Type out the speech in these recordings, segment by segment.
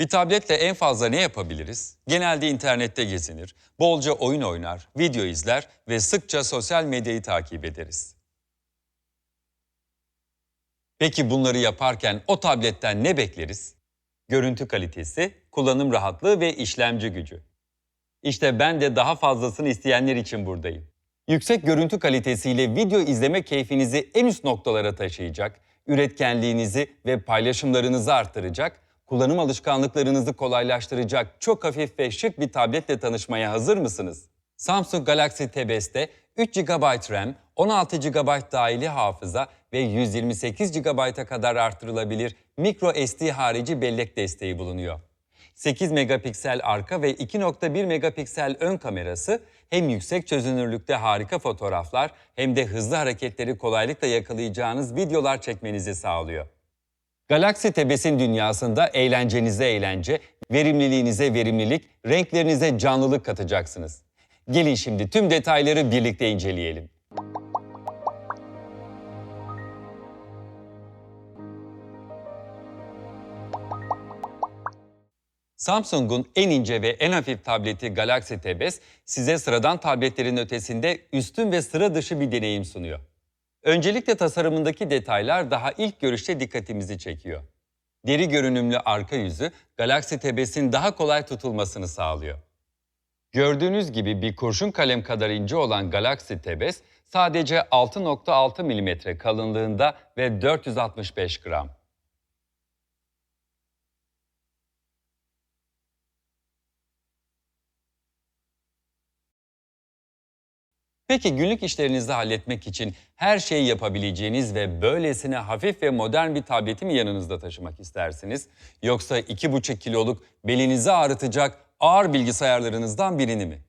Bir tabletle en fazla ne yapabiliriz? Genelde internette gezinir, bolca oyun oynar, video izler ve sıkça sosyal medyayı takip ederiz. Peki bunları yaparken o tabletten ne bekleriz? Görüntü kalitesi, kullanım rahatlığı ve işlemci gücü. İşte ben de daha fazlasını isteyenler için buradayım. Yüksek görüntü kalitesiyle video izleme keyfinizi en üst noktalara taşıyacak, üretkenliğinizi ve paylaşımlarınızı artıracak, kullanım alışkanlıklarınızı kolaylaştıracak çok hafif ve şık bir tabletle tanışmaya hazır mısınız? Samsung Galaxy Tab S'te 3 GB RAM, 16 GB dahili hafıza ve 128 GB'a kadar artırılabilir micro SD harici bellek desteği bulunuyor. 8 megapiksel arka ve 2.1 megapiksel ön kamerası hem yüksek çözünürlükte harika fotoğraflar hem de hızlı hareketleri kolaylıkla yakalayacağınız videolar çekmenizi sağlıyor. Galaxy Tab'in dünyasında eğlencenize eğlence, verimliliğinize verimlilik, renklerinize canlılık katacaksınız. Gelin şimdi tüm detayları birlikte inceleyelim. Samsung'un en ince ve en hafif tableti Galaxy Tab S size sıradan tabletlerin ötesinde üstün ve sıra dışı bir deneyim sunuyor. Öncelikle tasarımındaki detaylar daha ilk görüşte dikkatimizi çekiyor. Deri görünümlü arka yüzü Galaxy Tab S'in daha kolay tutulmasını sağlıyor. Gördüğünüz gibi bir kurşun kalem kadar ince olan Galaxy Tab S sadece 6.6 mm kalınlığında ve 465 gram. Peki günlük işlerinizi halletmek için her şeyi yapabileceğiniz ve böylesine hafif ve modern bir tableti mi yanınızda taşımak istersiniz? Yoksa 2,5 kiloluk belinizi ağrıtacak ağır bilgisayarlarınızdan birini mi?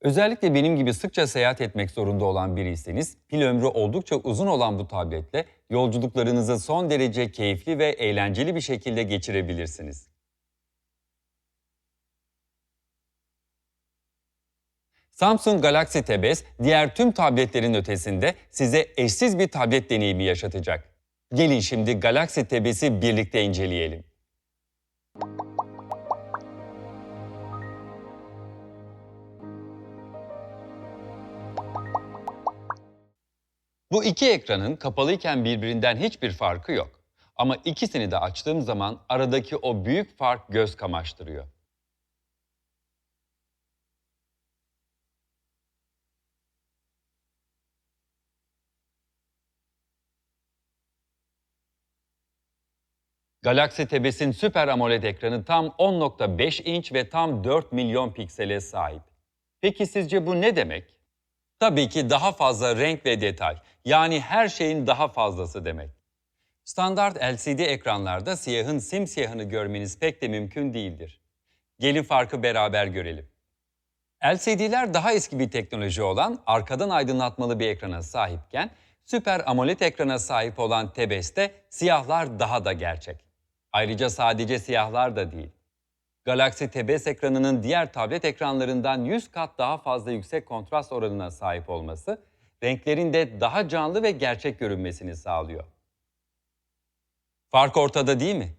Özellikle benim gibi sıkça seyahat etmek zorunda olan biriyseniz, pil ömrü oldukça uzun olan bu tabletle yolculuklarınızı son derece keyifli ve eğlenceli bir şekilde geçirebilirsiniz. Samsung Galaxy Tab S diğer tüm tabletlerin ötesinde size eşsiz bir tablet deneyimi yaşatacak. Gelin şimdi Galaxy Tab S'i birlikte inceleyelim. Bu iki ekranın kapalıyken birbirinden hiçbir farkı yok. Ama ikisini de açtığım zaman aradaki o büyük fark göz kamaştırıyor. Galaxy Tab'in Super AMOLED ekranı tam 10.5 inç ve tam 4 milyon piksele sahip. Peki sizce bu ne demek? Tabii ki daha fazla renk ve detay. Yani her şeyin daha fazlası demek. Standart LCD ekranlarda siyahın simsiyahını görmeniz pek de mümkün değildir. Gelin farkı beraber görelim. LCD'ler daha eski bir teknoloji olan arkadan aydınlatmalı bir ekrana sahipken Süper AMOLED ekrana sahip olan Tebes'te siyahlar daha da gerçek. Ayrıca sadece siyahlar da değil. Galaxy Tab S ekranının diğer tablet ekranlarından 100 kat daha fazla yüksek kontrast oranına sahip olması, renklerin de daha canlı ve gerçek görünmesini sağlıyor. Fark ortada değil mi?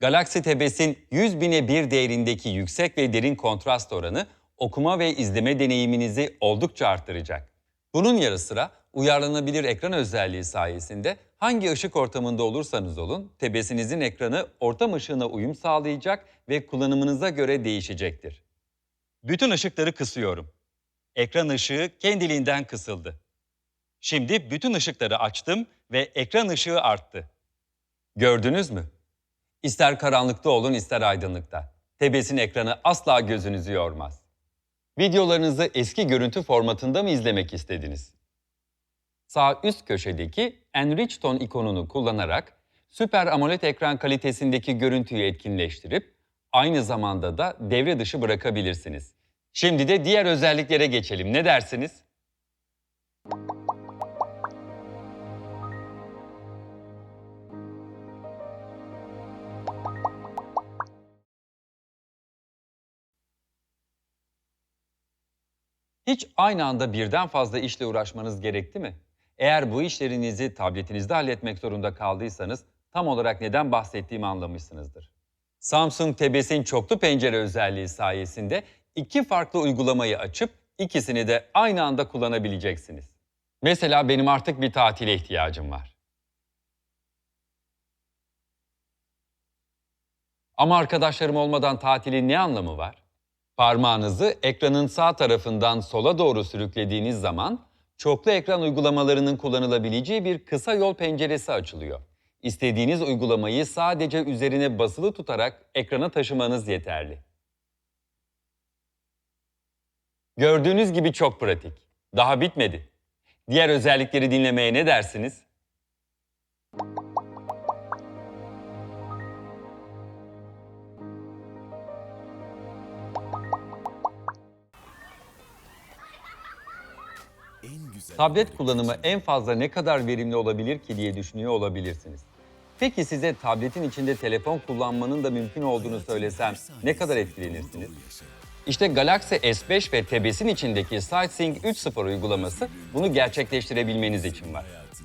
Galaxy Tab S'in 100 bine bir değerindeki yüksek ve derin kontrast oranı okuma ve izleme deneyiminizi oldukça arttıracak. Bunun yanı sıra uyarlanabilir ekran özelliği sayesinde hangi ışık ortamında olursanız olun tebesinizin ekranı ortam ışığına uyum sağlayacak ve kullanımınıza göre değişecektir. Bütün ışıkları kısıyorum. Ekran ışığı kendiliğinden kısıldı. Şimdi bütün ışıkları açtım ve ekran ışığı arttı. Gördünüz mü? İster karanlıkta olun ister aydınlıkta. Tebesin ekranı asla gözünüzü yormaz. Videolarınızı eski görüntü formatında mı izlemek istediniz? Sağ üst köşedeki Enrich Tone ikonunu kullanarak Süper AMOLED ekran kalitesindeki görüntüyü etkinleştirip aynı zamanda da devre dışı bırakabilirsiniz. Şimdi de diğer özelliklere geçelim. Ne dersiniz? Hiç aynı anda birden fazla işle uğraşmanız gerekti mi? Eğer bu işlerinizi tabletinizde halletmek zorunda kaldıysanız tam olarak neden bahsettiğimi anlamışsınızdır. Samsung Tebes'in çoklu pencere özelliği sayesinde iki farklı uygulamayı açıp ikisini de aynı anda kullanabileceksiniz. Mesela benim artık bir tatile ihtiyacım var. Ama arkadaşlarım olmadan tatilin ne anlamı var? Parmağınızı ekranın sağ tarafından sola doğru sürüklediğiniz zaman çoklu ekran uygulamalarının kullanılabileceği bir kısa yol penceresi açılıyor. İstediğiniz uygulamayı sadece üzerine basılı tutarak ekrana taşımanız yeterli. Gördüğünüz gibi çok pratik. Daha bitmedi. Diğer özellikleri dinlemeye ne dersiniz? Tablet kullanımı en fazla ne kadar verimli olabilir ki diye düşünüyor olabilirsiniz. Peki size tabletin içinde telefon kullanmanın da mümkün olduğunu söylesem ne kadar etkilenirsiniz? İşte Galaxy S5 ve Tebes'in içindeki SightSync 3.0 uygulaması bunu gerçekleştirebilmeniz için var.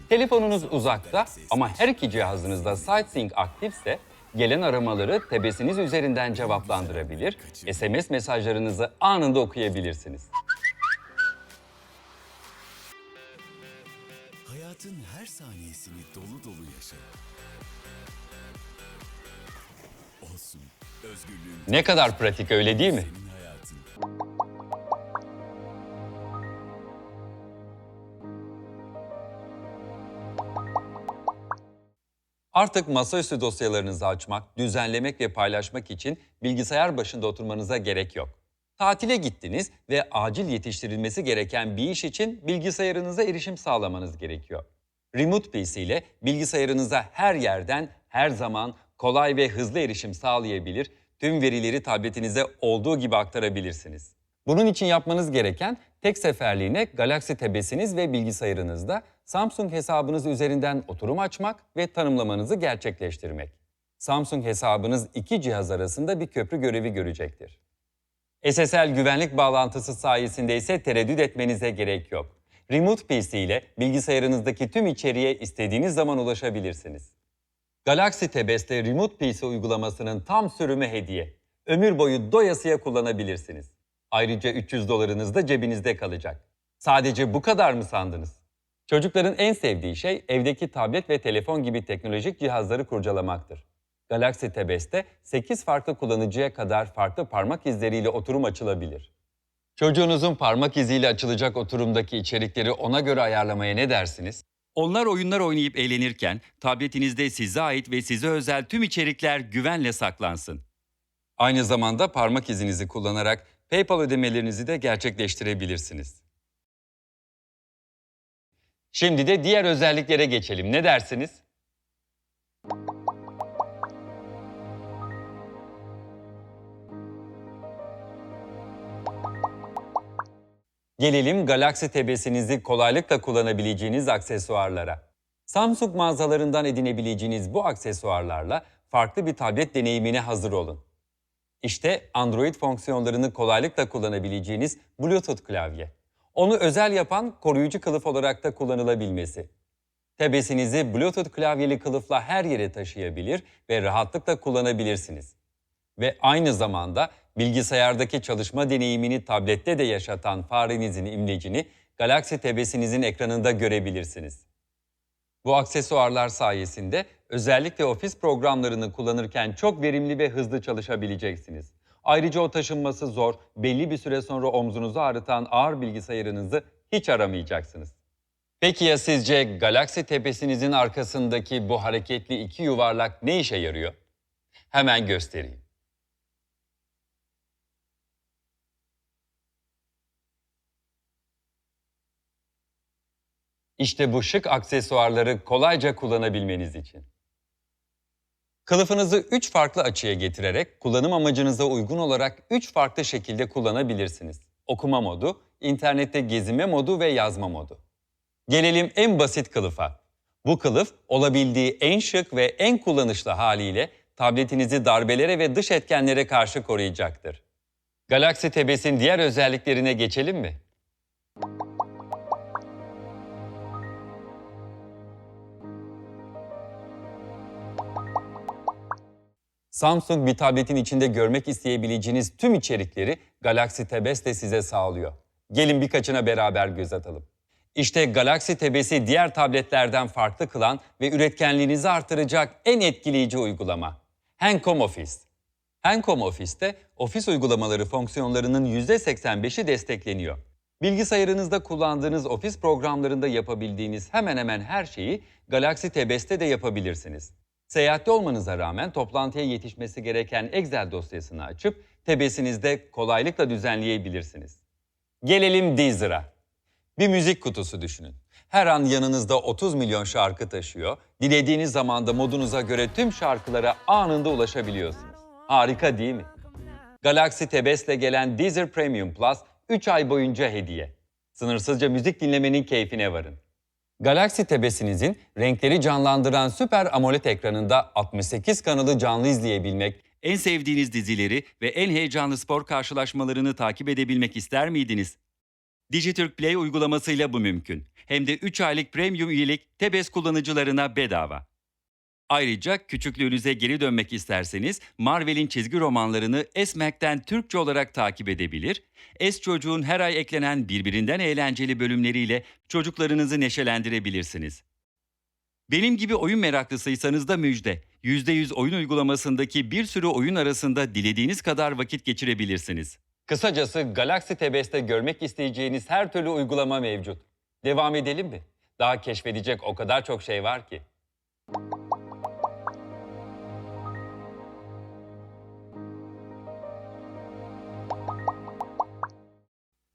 Telefonunuz uzakta ama her iki cihazınızda SightSync aktifse gelen aramaları Tebes'iniz üzerinden cevaplandırabilir, SMS mesajlarınızı anında okuyabilirsiniz. Hayatın her saniyesini dolu dolu yaşa. Olsun. Özgürlüğün Ne kadar pratik öyle değil mi? senin hayatın. Artık masaüstü dosyalarınızı açmak, düzenlemek ve paylaşmak için bilgisayar başında oturmanıza gerek yok. Tatile gittiniz ve acil yetiştirilmesi gereken bir iş için bilgisayarınıza erişim sağlamanız gerekiyor. Remote PC ile bilgisayarınıza her yerden, her zaman kolay ve hızlı erişim sağlayabilir, tüm verileri tabletinize olduğu gibi aktarabilirsiniz. Bunun için yapmanız gereken tek seferliğine Galaxy Tebesiniz ve bilgisayarınızda Samsung hesabınız üzerinden oturum açmak ve tanımlamanızı gerçekleştirmek. Samsung hesabınız iki cihaz arasında bir köprü görevi görecektir. SSL güvenlik bağlantısı sayesinde ise tereddüt etmenize gerek yok. Remote PC ile bilgisayarınızdaki tüm içeriğe istediğiniz zaman ulaşabilirsiniz. Galaxy Tebes'te Remote PC uygulamasının tam sürümü hediye. Ömür boyu doyasıya kullanabilirsiniz. Ayrıca 300 dolarınız da cebinizde kalacak. Sadece bu kadar mı sandınız? Çocukların en sevdiği şey evdeki tablet ve telefon gibi teknolojik cihazları kurcalamaktır. Galaxy Tebes'te 8 farklı kullanıcıya kadar farklı parmak izleriyle oturum açılabilir. Çocuğunuzun parmak iziyle açılacak oturumdaki içerikleri ona göre ayarlamaya ne dersiniz? Onlar oyunlar oynayıp eğlenirken tabletinizde size ait ve size özel tüm içerikler güvenle saklansın. Aynı zamanda parmak izinizi kullanarak PayPal ödemelerinizi de gerçekleştirebilirsiniz. Şimdi de diğer özelliklere geçelim. Ne dersiniz? Gelelim Galaxy Tebesinizi kolaylıkla kullanabileceğiniz aksesuarlara. Samsung mağazalarından edinebileceğiniz bu aksesuarlarla farklı bir tablet deneyimine hazır olun. İşte Android fonksiyonlarını kolaylıkla kullanabileceğiniz Bluetooth klavye. Onu özel yapan koruyucu kılıf olarak da kullanılabilmesi. Tebesinizi Bluetooth klavyeli kılıfla her yere taşıyabilir ve rahatlıkla kullanabilirsiniz. Ve aynı zamanda bilgisayardaki çalışma deneyimini tablette de yaşatan farenizin imlecini Galaxy Tebes'inizin ekranında görebilirsiniz. Bu aksesuarlar sayesinde özellikle ofis programlarını kullanırken çok verimli ve hızlı çalışabileceksiniz. Ayrıca o taşınması zor, belli bir süre sonra omzunuzu ağrıtan ağır bilgisayarınızı hiç aramayacaksınız. Peki ya sizce Galaxy Tebes'inizin arkasındaki bu hareketli iki yuvarlak ne işe yarıyor? Hemen göstereyim. İşte bu şık aksesuarları kolayca kullanabilmeniz için. Kılıfınızı 3 farklı açıya getirerek kullanım amacınıza uygun olarak 3 farklı şekilde kullanabilirsiniz. Okuma modu, internette gezime modu ve yazma modu. Gelelim en basit kılıfa. Bu kılıf olabildiği en şık ve en kullanışlı haliyle tabletinizi darbelere ve dış etkenlere karşı koruyacaktır. Galaxy Tebes'in diğer özelliklerine geçelim mi? Samsung bir tabletin içinde görmek isteyebileceğiniz tüm içerikleri Galaxy Tab S de size sağlıyor. Gelin birkaçına beraber göz atalım. İşte Galaxy Tab S'i diğer tabletlerden farklı kılan ve üretkenliğinizi artıracak en etkileyici uygulama. Hancom Office. Hancom Office'te ofis uygulamaları fonksiyonlarının %85'i destekleniyor. Bilgisayarınızda kullandığınız ofis programlarında yapabildiğiniz hemen hemen her şeyi Galaxy Tab S'te de yapabilirsiniz. Seyahatte olmanıza rağmen toplantıya yetişmesi gereken Excel dosyasını açıp Tab'sinizde kolaylıkla düzenleyebilirsiniz. Gelelim Deezer'a. Bir müzik kutusu düşünün. Her an yanınızda 30 milyon şarkı taşıyor. Dilediğiniz zamanda modunuza göre tüm şarkılara anında ulaşabiliyorsunuz. Harika değil mi? Galaxy Tab ile gelen Deezer Premium Plus 3 ay boyunca hediye. Sınırsızca müzik dinlemenin keyfine varın. Galaxy Tab'sinizin renkleri canlandıran süper AMOLED ekranında 68 kanalı canlı izleyebilmek, En sevdiğiniz dizileri ve en heyecanlı spor karşılaşmalarını takip edebilmek ister miydiniz? Dijitürk Play uygulamasıyla bu mümkün. Hem de 3 aylık premium üyelik Tebes kullanıcılarına bedava. Ayrıca küçüklüğünüze geri dönmek isterseniz Marvel'in çizgi romanlarını S-Mac'ten Türkçe olarak takip edebilir, S-Çocuğun her ay eklenen birbirinden eğlenceli bölümleriyle çocuklarınızı neşelendirebilirsiniz. Benim gibi oyun meraklısıysanız da müjde. %100 oyun uygulamasındaki bir sürü oyun arasında dilediğiniz kadar vakit geçirebilirsiniz. Kısacası Galaxy Tab S'te görmek isteyeceğiniz her türlü uygulama mevcut. Devam edelim mi? Daha keşfedecek o kadar çok şey var ki.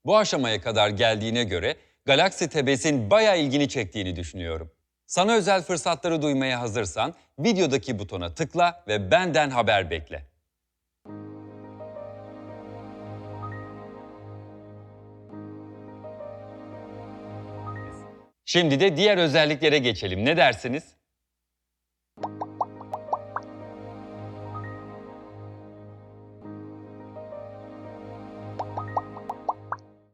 Bu aşamaya kadar geldiğine göre Galaxy Tab S'in bayağı ilgini çektiğini düşünüyorum. Sana özel fırsatları duymaya hazırsan videodaki butona tıkla ve benden haber bekle. Şimdi de diğer özelliklere geçelim. Ne dersiniz?